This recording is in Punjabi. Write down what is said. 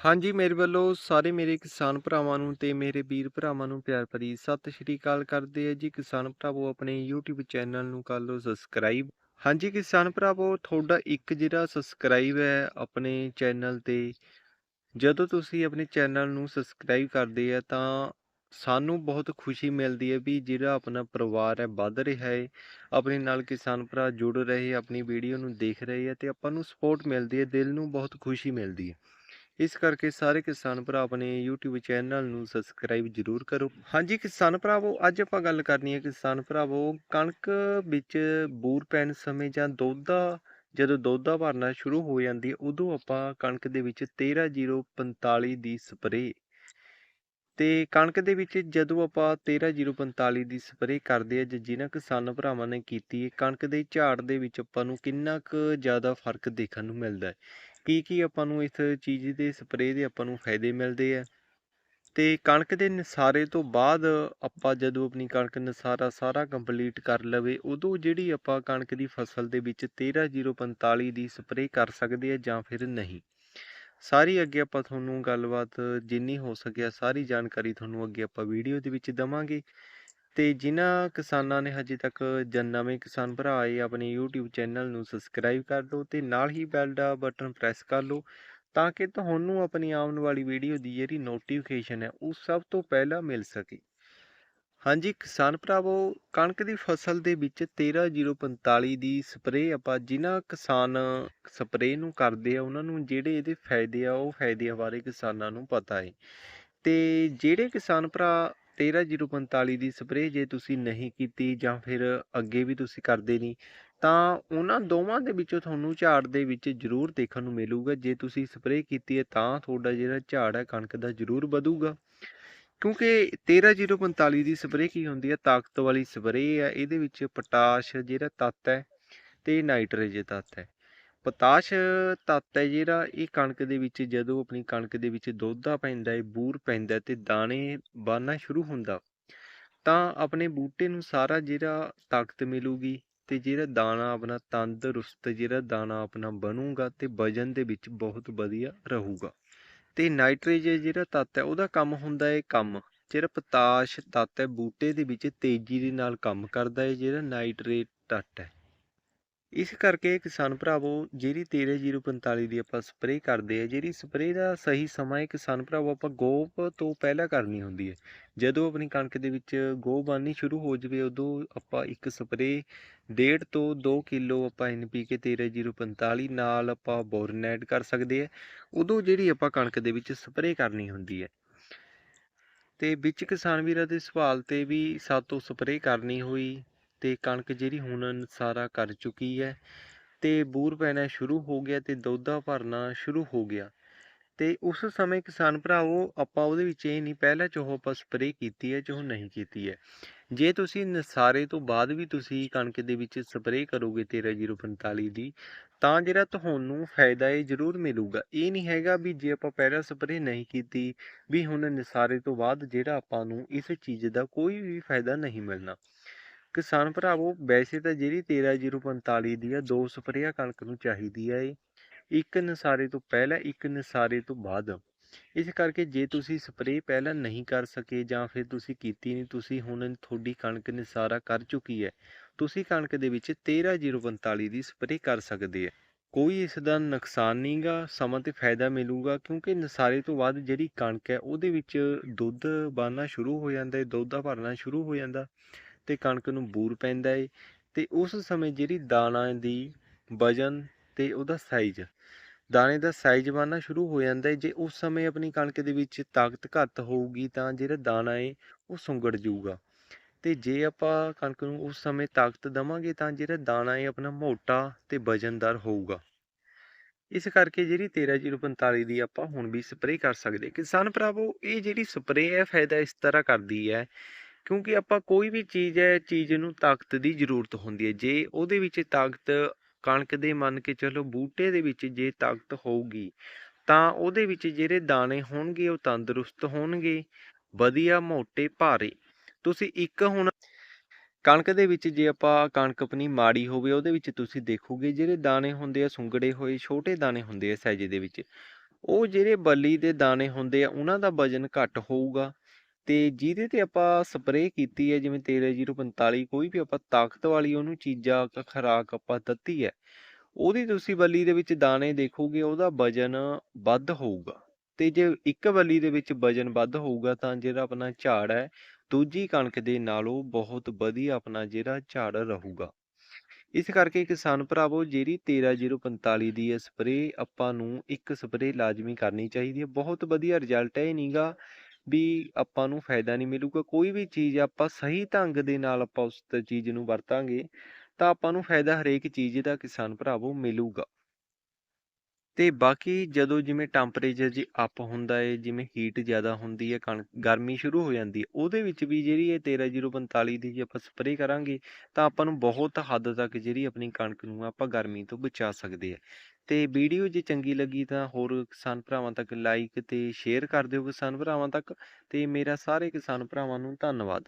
ਹਾਂਜੀ, ਮੇਰੇ ਵੱਲੋਂ ਸਾਰੇ ਮੇਰੇ ਕਿਸਾਨ ਭਰਾਵਾਂ ਨੂੰ ਤੇ ਮੇਰੇ ਵੀਰ ਭਰਾਵਾਂ ਨੂੰ ਪਿਆਰ ਭਰੀ ਸਤਿ ਸ਼੍ਰੀ ਅਕਾਲ ਕਰਦੇ ਆ ਜੀ। ਕਿਸਾਨ ਭਰਾਵੋ, ਆਪਣੇ YouTube ਚੈਨਲ ਨੂੰ ਕਰ ਲਓ ਸਬਸਕ੍ਰਾਈਬ ਹਾਂਜੀ, ਕਿਸਾਨ ਭਰਾਵੋ, ਤੁਹਾਡਾ ਇੱਕ ਜਿਹੜਾ ਸਬਸਕ੍ਰਾਈਬ ਹੈ ਆਪਣੇ ਚੈਨਲ ਤੇ, ਜਦੋਂ ਤੁਸੀਂ ਆਪਣੇ ਚੈਨਲ ਨੂੰ ਸਬਸਕ੍ਰਾਈਬ ਕਰਦੇ ਆ ਤਾਂ ਸਾਨੂੰ ਬਹੁਤ ਖੁਸ਼ੀ ਮਿਲਦੀ ਹੈ ਵੀ ਜਿਹੜਾ ਆਪਣਾ ਪਰਿਵਾਰ ਹੈ, ਵੱਧ ਰਿਹਾ ਹੈ, ਆਪਣੇ ਨਾਲ ਕਿਸਾਨ ਭਰਾ ਜੁੜ ਰਹੇ, ਆਪਣੀ ਵੀਡੀਓ ਨੂੰ ਦੇਖ ਰਹੇ ਆ ਤੇ ਆਪਾਂ ਨੂੰ ਸਪੋਰਟ ਮਿਲਦੀ ਹੈ, ਦਿਲ ਨੂੰ ਬਹੁਤ ਖੁਸ਼ੀ ਮਿਲਦੀ ਹੈ। ਇਸ ਕਰਕੇ ਸਾਰੇ ਕਿਸਾਨ ਭਰਾ ਆਪਣੇ YouTube ਚੈਨਲ ਨੂੰ ਸਬਸਕ੍ਰਾਈਬ ਜ਼ਰੂਰ ਕਰੋ। ਹਾਂਜੀ ਕਿਸਾਨ ਭਰਾਵੋ, ਅੱਜ ਆਪਾਂ ਗੱਲ ਕਰਨੀ ਹੈ ਕਿਸਾਨ ਭਰਾਵੋ, ਕਣਕ ਵਿੱਚ ਬੂਰ ਪੈਣ ਸਮੇਂ ਜਾਂ ਦੋਧਾ, ਜਦੋਂ ਦੋਧਾ ਭਰਨਾ ਸ਼ੁਰੂ ਹੋ ਜਾਂਦੀ ਹੈ, ਉਦੋਂ ਆਪਾਂ ਕਣਕ ਦੇ ਵਿੱਚ 13045 ਦੀ ਸਪਰੇਅ ਤੇ ਕਣਕ ਦੇ ਵਿੱਚ ਜਦੋਂ ਆਪਾਂ 13045 ਦੀ ਸਪਰੇਅ ਕਰਦੇ ਆ ਜਾਂ, ਜਿਨ੍ਹਾਂ ਕਿਸਾਨ ਭਰਾਵਾਂ ਨੇ ਕੀਤੀ ਹੈ, ਕਣਕ ਦੇ ਝਾੜ ਦੇ ਵਿੱਚ ਆਪਾਂ ਨੂੰ ਕਿੰਨਾ ਕੁ ਜ਼ਿਆਦਾ ਫ਼ਰਕ ਦੇਖਣ ਨੂੰ ਮਿਲਦਾ ਹੈ। ਕੀ ਕੀ ਆਪਾਂ ਨੂੰ ਇਸ ਚੀਜ਼ ਦੇ ਸਪਰੇਅ ਦੇ ਆਪਾਂ ਨੂੰ ਫਾਇਦੇ ਮਿਲਦੇ ਆ? ਤੇ ਕਣਕ ਦੇ ਨਸਾਰੇ ਤੋਂ ਬਾਅਦ ਆਪਾਂ ਜਦੋਂ ਆਪਣੀ ਕਣਕ ਨਸਾਰਾ ਸਾਰਾ ਕੰਪਲੀਟ ਕਰ ਲਵੇ, ਉਦੋਂ ਜਿਹੜੀ ਆਪਾਂ ਕਣਕ ਦੀ ਫਸਲ ਦੇ ਵਿੱਚ 13045 ਦੀ ਸਪਰੇਅ ਕਰ ਸਕਦੇ ਆ ਜਾਂ ਫਿਰ ਨਹੀਂ? ਸਾਰੀ ਅੱਗੇ ਆਪਾਂ ਤੁਹਾਨੂੰ ਗੱਲਬਾਤ ਜਿੰਨੀ ਹੋ ਸਕਿਆ ਸਾਰੀ ਜਾਣਕਾਰੀ ਤੁਹਾਨੂੰ ਅੱਗੇ ਆਪਾਂ ਵੀਡੀਓ ਦੇ ਵਿੱਚ ਦਵਾਂਗੇ। ਤੇ ਜਿਨ੍ਹਾਂ ਕਿਸਾਨਾਂ ਨੇ ਹਜੇ ਤੱਕ ਜਨ ਨਵੇਂ ਕਿਸਾਨ ਭਰਾ ਆਏ, ਆਪਣੇ YouTube ਚੈਨਲ ਨੂੰ ਸਬਸਕ੍ਰਾਈਬ ਕਰ ਲਓ ਤੇ ਨਾਲ ਹੀ ਬੈਲ ਦਾ ਬਟਨ ਪ੍ਰੈਸ ਕਰ ਲਓ ਤਾਂ ਕਿ ਤੁਹਾਨੂੰ ਆਪਣੀ ਆਉਣ ਵਾਲੀ ਵੀਡੀਓ ਦੀ ਜਿਹੜੀ ਨੋਟੀਫਿਕੇਸ਼ਨ ਹੈ, ਉਹ ਸਭ ਤੋਂ ਪਹਿਲਾਂ ਮਿਲ ਸਕੇ। ਹਾਂਜੀ, ਕਿਸਾਨ ਭਰਾਵੋ, ਕਣਕ ਦੀ ਫਸਲ ਦੇ ਵਿੱਚ 13045 ਦੀ ਸਪਰੇਅ ਆਪਾਂ ਜਿਨ੍ਹਾਂ ਕਿਸਾਨ ਸਪਰੇਅ ਨੂੰ ਕਰਦੇ ਆ, ਉਹਨਾਂ ਨੂੰ ਜਿਹੜੇ ਇਹਦੇ ਫਾਇਦੇ ਆ, ਉਹ ਫਾਇਦਿਆਂ ਬਾਰੇ ਕਿਸਾਨਾਂ ਨੂੰ ਪਤਾ ਹੈ। ਤੇ ਜਿਹੜੇ ਕਿਸਾਨ ਭਰਾ 13045 ਦੀ ਸਪਰੇਅ ਜੇ ਤੁਸੀਂ ਨਹੀਂ ਕੀਤੀ ਜਾਂ ਫਿਰ ਅੱਗੇ ਵੀ ਤੁਸੀਂ ਕਰਦੇ ਨਹੀਂ, ਤਾਂ ਉਹਨਾਂ ਦੋਵਾਂ ਦੇ ਵਿੱਚੋਂ ਤੁਹਾਨੂੰ ਝਾੜ ਦੇ ਵਿੱਚ ਜ਼ਰੂਰ ਦੇਖਣ ਨੂੰ ਮਿਲੂਗਾ। ਜੇ ਤੁਸੀਂ ਸਪਰੇਅ ਕੀਤੀ ਹੈ ਤਾਂ ਤੁਹਾਡਾ ਜਿਹੜਾ ਝਾੜ ਹੈ ਕਣਕ ਦਾ ਜ਼ਰੂਰ ਵਧੂਗਾ। ਕਿਉਂਕਿ 13045 ਦੀ ਸਪਰੇਅ ਕੀ ਹੁੰਦੀ ਹੈ? ਤਾਕਤ ਵਾਲੀ ਸਪਰੇਅ ਹੈ। ਇਹਦੇ ਵਿੱਚ ਪੋਟਾਸ਼ ਜਿਹੜਾ ਤੱਤ ਹੈ ਤੇ ਨਾਈਟ੍ਰੋਜਨ ਤੱਤ ਹੈ। ਪੋਟਾਸ਼ ਤੱਤ ਹੈ ਜਿਹੜਾ, ਇਹ ਕਣਕ ਦੇ ਵਿੱਚ ਜਦੋਂ ਆਪਣੀ ਕਣਕ ਦੇ ਵਿੱਚ ਦੋਧਾ ਪੈਂਦਾ ਹੈ, ਬੂਰ ਪੈਂਦਾ ਹੈ ਤੇ ਦਾਣੇ ਬਣਨਾ ਸ਼ੁਰੂ ਹੁੰਦਾ। ਤਾਂ ਆਪਣੇ ਬੂਟੇ ਨੂੰ ਸਾਰਾ ਜਿਹੜਾ ਤਾਕਤ ਮਿਲੂਗੀ ਤੇ ਜਿਹੜਾ ਦਾਣਾ ਆਪਣਾ ਤੰਦਰੁਸਤ, ਜਿਹੜਾ ਦਾਣਾ ਆਪਣਾ ਬਣੂਗਾ ਤੇ ਵਜਨ ਦੇ ਵਿੱਚ ਬਹੁਤ ਵਧੀਆ ਰਹੂਗਾ। ਤੇ ਨਾਈਟ੍ਰੋਜਨ ਜਿਹੜਾ ਤੱਤ ਹੈ, ਉਹਦਾ ਕੰਮ ਹੁੰਦਾ ਹੈ ਕੰਮ। ਜਿਹੜਾ ਪੋਟਾਸ਼ ਤੱਤ ਹੈ, ਬੂਟੇ ਦੇ ਵਿੱਚ ਤੇਜ਼ੀ ਦੇ ਨਾਲ ਕੰਮ ਕਰਦਾ ਹੈ, ਜਿਹੜਾ ਨਾਈਟ੍ਰੇਟ ਤੱਤ ਹੈ। ਇਸ ਕਰਕੇ ਕਿਸਾਨ ਭਰਾਵੋ, ਜਿਹੜੀ 13045 ਦੀ ਆਪਾਂ ਸਪਰੇਅ ਕਰਦੇ ਆ ਜਿਹੜੀ ਸਪਰੇਅ ਦਾ ਸਹੀ ਸਮਾਂ ਹੈ ਕਿਸਾਨ ਭਰਾਵੋ, ਆਪਾਂ ਗੋਪ ਤੋਂ ਪਹਿਲਾਂ ਕਰਨੀ ਹੁੰਦੀ ਹੈ। ਜਦੋਂ ਆਪਣੀ ਕਣਕ ਦੇ ਵਿੱਚ ਗੋਹ ਬਣਨੀ ਸ਼ੁਰੂ ਹੋ ਜਵੇ, ਉਦੋਂ ਆਪਾਂ ਇੱਕ ਸਪਰੇਅ ਡੇਢ ਤੋਂ 2 ਕਿਲੋ ਆਪਾਂ ਐਨਪੀਕੇ 13045 ਨਾਲ ਆਪਾਂ ਬੋਰਨ ਐਡ ਕਰ ਸਕਦੇ ਆ ਉਦੋਂ ਜਿਹੜੀ ਆਪਾਂ ਕਣਕ ਦੇ ਵਿੱਚ ਸਪਰੇਅ ਕਰਨੀ ਹੁੰਦੀ ਹੈ। ਤੇ ਵਿੱਚ ਕਿਸਾਨ ਵੀਰਾਂ ਦੇ ਸਵਾਲ ਤੇ ਵੀ ਸਾਤੋਂ ਸਪਰੇਅ ਕਰਨੀ ਹੋਈ ਤੇ ਕਣਕ ਜਿਹੜੀ ਹੁਣ ਸਾਰਾ ਕਰ ਚੁੱਕੀ ਹੈ ਤੇ ਬੂਰ ਪੈਣਾ ਸ਼ੁਰੂ ਹੋ ਗਿਆ ਤੇ ਦੋਧਾ ਭਰਨਾ ਸ਼ੁਰੂ ਹੋ ਗਿਆ। ਤੇ ਉਸ ਸਮੇਂ ਕਿਸਾਨ ਭਰਾਵੋ, ਆਪਾਂ ਉਹਦੇ ਵਿੱਚ ਇਹ ਨਹੀਂ, ਪਹਿਲਾਂ ਚਾਹੋ ਆਪਾਂ ਸਪਰੇਅ ਕੀਤੀ ਹੈ ਚਾਹੋ ਨਹੀਂ ਕੀਤੀ ਹੈ। ਜੇ ਤੁਸੀਂ ਨਸਾਰੇ ਤੋਂ ਬਾਅਦ ਵੀ ਤੁਸੀਂ ਕਣਕ ਦੇ ਵਿੱਚ ਸਪਰੇਅ ਕਰੋਗੇ 13045 ਦੀ, ਤਾਂ ਜਿਹੜਾ ਤੁਹਾਨੂੰ ਫਾਇਦਾ ਇਹ ਜ਼ਰੂਰ ਮਿਲੂਗਾ। ਇਹ ਨਹੀਂ ਹੈਗਾ ਵੀ ਜੇ ਆਪਾਂ ਪਹਿਲਾਂ ਸਪਰੇਅ ਨਹੀਂ ਕੀਤੀ, ਵੀ ਹੁਣ ਨਸਾਰੇ ਤੋਂ ਬਾਅਦ ਜਿਹੜਾ ਆਪਾਂ ਨੂੰ ਇਸ ਚੀਜ਼ ਦਾ ਕੋਈ ਵੀ ਫਾਇਦਾ ਨਹੀਂ ਮਿਲਣਾ। ਕਿਸਾਨ ਭਰਾਵੋ, ਵੈਸੇ ਤਾਂ ਜਿਹੜੀ 13045 ਦੀ ਆ, ਦੋ ਸਪਰੇਆਂ ਕਣਕ ਨੂੰ ਚਾਹੀਦੀ ਹੈ ਇੱਕ ਨਸਾਰੇ ਤੋਂ ਪਹਿਲਾਂ, ਇੱਕ ਨਸਾਰੇ ਤੋਂ ਬਾਅਦ। ਇਸ ਕਰਕੇ ਜੇ ਤੁਸੀਂ ਸਪਰੇਅ ਪਹਿਲਾਂ ਨਹੀਂ ਕਰ ਸਕੇ ਜਾਂ ਫਿਰ ਤੁਸੀਂ ਕੀਤੀ ਨਹੀਂ, ਤੁਸੀਂ ਹੁਣ ਤੁਹਾਡੀ ਕਣਕ ਨਸਾਰਾ ਕਰ ਚੁੱਕੀ ਹੈ। ਤੁਸੀਂ ਕਣਕ ਦੇ ਵਿੱਚ 13045 ਦੀ ਸਪਰੇਅ ਕਰ ਸਕਦੇ ਹੈ ਕੋਈ ਇਸ ਦਾ ਨੁਕਸਾਨ ਨਹੀਂਗਾ ਸਮਾਂ ਤੇ ਫਾਇਦਾ ਮਿਲੂਗਾ, ਕਿਉਂਕਿ ਨਸਾਰੇ ਤੋਂ ਬਾਅਦ ਜਿਹੜੀ ਕਣਕ ਹੈ, ਉਹਦੇ ਵਿੱਚ ਦੁੱਧ ਬਣਨਾ ਸ਼ੁਰੂ ਹੋ ਜਾਂਦਾ ਹੈ, ਦੁੱਧ ਦਾ ਭਰਨਾ ਸ਼ੁਰੂ ਹੋ ਜਾਂਦਾ। ਤੇ ਕਣਕ ਨੂੰ ਬੂਰ ਪੈਂਦਾ ਏ ਤੇ ਉਸ ਸਮੇਂ ਜਿਹੜੀ ਦਾਣਾ ਦੀ ਵਜਨ ਤੇ ਉਹਦਾ ਸਾਈਜ਼ ਦਾਣੇ ਦਾ ਸਾਈਜ਼ ਬਣਨਾ ਸ਼ੁਰੂ ਹੋ ਜਾਂਦਾ ਹੈ ਜੇ ਉਸ ਸਮੇਂ ਆਪਣੀ ਕਣਕ ਦੇ ਵਿੱਚ ਤਾਕਤ ਘੱਟ ਹੋਊਗੀ ਤਾਂ ਜਿਹੜਾ ਦਾਣਾ ਏ ਉਹ ਸੁੰਗੜ ਜਾਊਗਾ। ਤੇ ਜੇ ਆਪਾਂ ਕਣਕ ਨੂੰ ਉਸ ਸਮੇਂ ਤਾਕਤ ਦਵਾਂਗੇ ਤਾਂ ਜਿਹੜਾ ਦਾਣਾ ਏ ਆਪਣਾ ਮੋਟਾ ਤੇ ਵਜਨਦਾਰ ਹੋਊਗਾ। ਇਸ ਕਰਕੇ ਜਿਹੜੀ 13045 ਦੀ ਆਪਾਂ ਹੁਣ ਵੀ ਸਪਰੇਅ ਕਰ ਸਕਦੇ ਕਿਸਾਨ ਭਰਾਵੋ, ਇਹ ਜਿਹੜੀ ਸਪਰੇਅ ਹੈ, ਫਾਇਦਾ ਇਸ ਤਰ੍ਹਾਂ ਕਰਦੀ ਹੈ ਕਿਉਂਕਿ ਆਪਾਂ ਕੋਈ ਵੀ ਚੀਜ਼ ਹੈ, ਚੀਜ਼ ਨੂੰ ਤਾਕਤ ਦੀ ਜ਼ਰੂਰਤ ਹੁੰਦੀ ਹੈ। ਜੇ ਉਹਦੇ ਵਿੱਚ ਤਾਕਤ ਕਣਕ ਦੇ ਮੰਨ ਕੇ ਚਲੋ ਬੂਟੇ ਦੇ ਵਿੱਚ ਜੇ ਤਾਕਤ ਹੋਊਗੀ, ਤਾਂ ਉਹਦੇ ਵਿੱਚ ਜਿਹੜੇ ਦਾਣੇ ਹੋਣਗੇ ਉਹ ਤੰਦਰੁਸਤ ਹੋਣਗੇ, ਵਧੀਆ ਮੋਟੇ ਭਾਰੇ। ਤੁਸੀਂ ਇੱਕ ਹੁਣ ਕਣਕ ਦੇ ਵਿੱਚ ਜੇ ਆਪਾਂ ਕਣਕ ਆਪਣੀ ਮਾੜੀ ਹੋਵੇ, ਉਹਦੇ ਵਿੱਚ ਤੁਸੀਂ ਦੇਖੋਗੇ ਜਿਹੜੇ ਦਾਣੇ ਹੁੰਦੇ ਆ, ਸੁੰਗੜੇ ਹੋਏ, ਛੋਟੇ ਦਾਣੇ ਹੁੰਦੇ ਆ ਸਾਈਜ਼ ਦੇ ਵਿੱਚ, ਉਹ ਜਿਹੜੇ ਬਲੀ ਦੇ ਦਾਣੇ ਹੁੰਦੇ ਆ, ਉਹਨਾਂ ਦਾ ਵਜ਼ਨ ਘੱਟ ਹੋਊਗਾ। ਤੇ ਜਿਹਦੇ ਤੇ ਆਪਾਂ ਸਪਰੇਅ ਕੀਤੀ ਹੈ, ਜਿਵੇਂ 13045 ਕੋਈ ਵੀ ਆਪਾਂ ਤਾਕਤ ਵਾਲੀ ਉਹਨੂੰ ਚੀਜ਼ਾਂ ਕ ਖੁਰਾਕ ਆਪਾਂ ਦਿੱਤੀ ਹੈ, ਉਹਦੀ ਤੁਸੀਂ ਬੱਲੀ ਦੇ ਵਿੱਚ ਦਾਣੇ ਦੇਖੋਗੇ, ਉਹਦਾ ਵਜ਼ਨ ਵੱਧ ਹੋਊਗਾ ਤੇ ਜੇ ਇੱਕ ਬੱਲੀ ਦੇ ਵਿੱਚ ਵਜ਼ਨ ਵੱਧ ਹੋਊਗਾ ਤਾਂ ਜਿਹੜਾ ਆਪਣਾ ਝਾੜ ਹੈ, ਦੂਜੀ ਕਣਕ ਦੇ ਨਾਲੋਂ ਬਹੁਤ ਵਧੀਆ ਆਪਣਾ ਜਿਹੜਾ ਝਾੜ ਰਹੂਗਾ। ਇਸ ਕਰਕੇ ਕਿਸਾਨ ਭਰਾਵੋ, ਜਿਹੜੀ 13045 ਦੀ ਹੈ ਸਪਰੇਅ ਆਪਾਂ ਨੂੰ ਇੱਕ ਸਪਰੇਅ ਲਾਜ਼ਮੀ ਕਰਨੀ ਚਾਹੀਦੀ ਹੈ, ਬਹੁਤ ਵਧੀਆ ਰਿਜ਼ਲਟ ਹੈ ਇਹ ਨੀਗਾ। ਵੀ ਆਪਾਂ ਨੂੰ ਫਾਇਦਾ ਨਹੀਂ ਮਿਲੂਗਾ, ਕੋਈ ਵੀ ਚੀਜ਼ ਆਪਾਂ ਸਹੀ ਢੰਗ ਦੇ ਨਾਲ ਆਪਾਂ ਉਸ ਚੀਜ਼ ਨੂੰ ਵਰਤਾਂਗੇ, ਤਾਂ ਆਪਾਂ ਨੂੰ ਫਾਇਦਾ ਹਰੇਕ ਚੀਜ਼ ਦਾ ਕਿਸਾਨ ਭਰਾਵੋ ਮਿਲੂਗਾ। ਤੇ ਬਾਕੀ ਜਦੋਂ ਜਿਵੇਂ ਟੈਂਪਰੇਚਰ ਜੀ ਅਪ ਹੁੰਦਾ ਹੈ ਜਿਵੇਂ ਹੀਟ ਜ਼ਿਆਦਾ ਹੁੰਦੀ ਹੈ ਕਣਕ, ਗਰਮੀ ਸ਼ੁਰੂ ਹੋ ਜਾਂਦੀ ਹੈ ਉਹਦੇ ਵਿੱਚ ਵੀ ਜਿਹੜੀ ਇਹ 13045 ਦੀ ਜੇ ਆਪਾਂ ਸਪਰੇਅ ਕਰਾਂਗੇ, ਤਾਂ ਆਪਾਂ ਨੂੰ ਬਹੁਤ ਹੱਦ ਤੱਕ ਜਿਹੜੀ ਆਪਣੀ ਕਣਕ ਨੂੰ ਆਪਾਂ ਗਰਮੀ ਤੋਂ ਬਚਾ ਸਕਦੇ ਆ। ਤੇ ਵੀਡੀਓ ਜੇ ਚੰਗੀ ਲੱਗੀ ਤਾਂ ਹੋਰ ਕਿਸਾਨ ਭਰਾਵਾਂ ਤੱਕ ਲਾਈਕ ਤੇ ਸ਼ੇਅਰ ਕਰ ਦਿਓ ਕਿਸਾਨ ਭਰਾਵਾਂ ਤੱਕ, ਤੇ ਮੇਰਾ ਸਾਰੇ ਕਿਸਾਨ ਭਰਾਵਾਂ ਨੂੰ ਧੰਨਵਾਦ।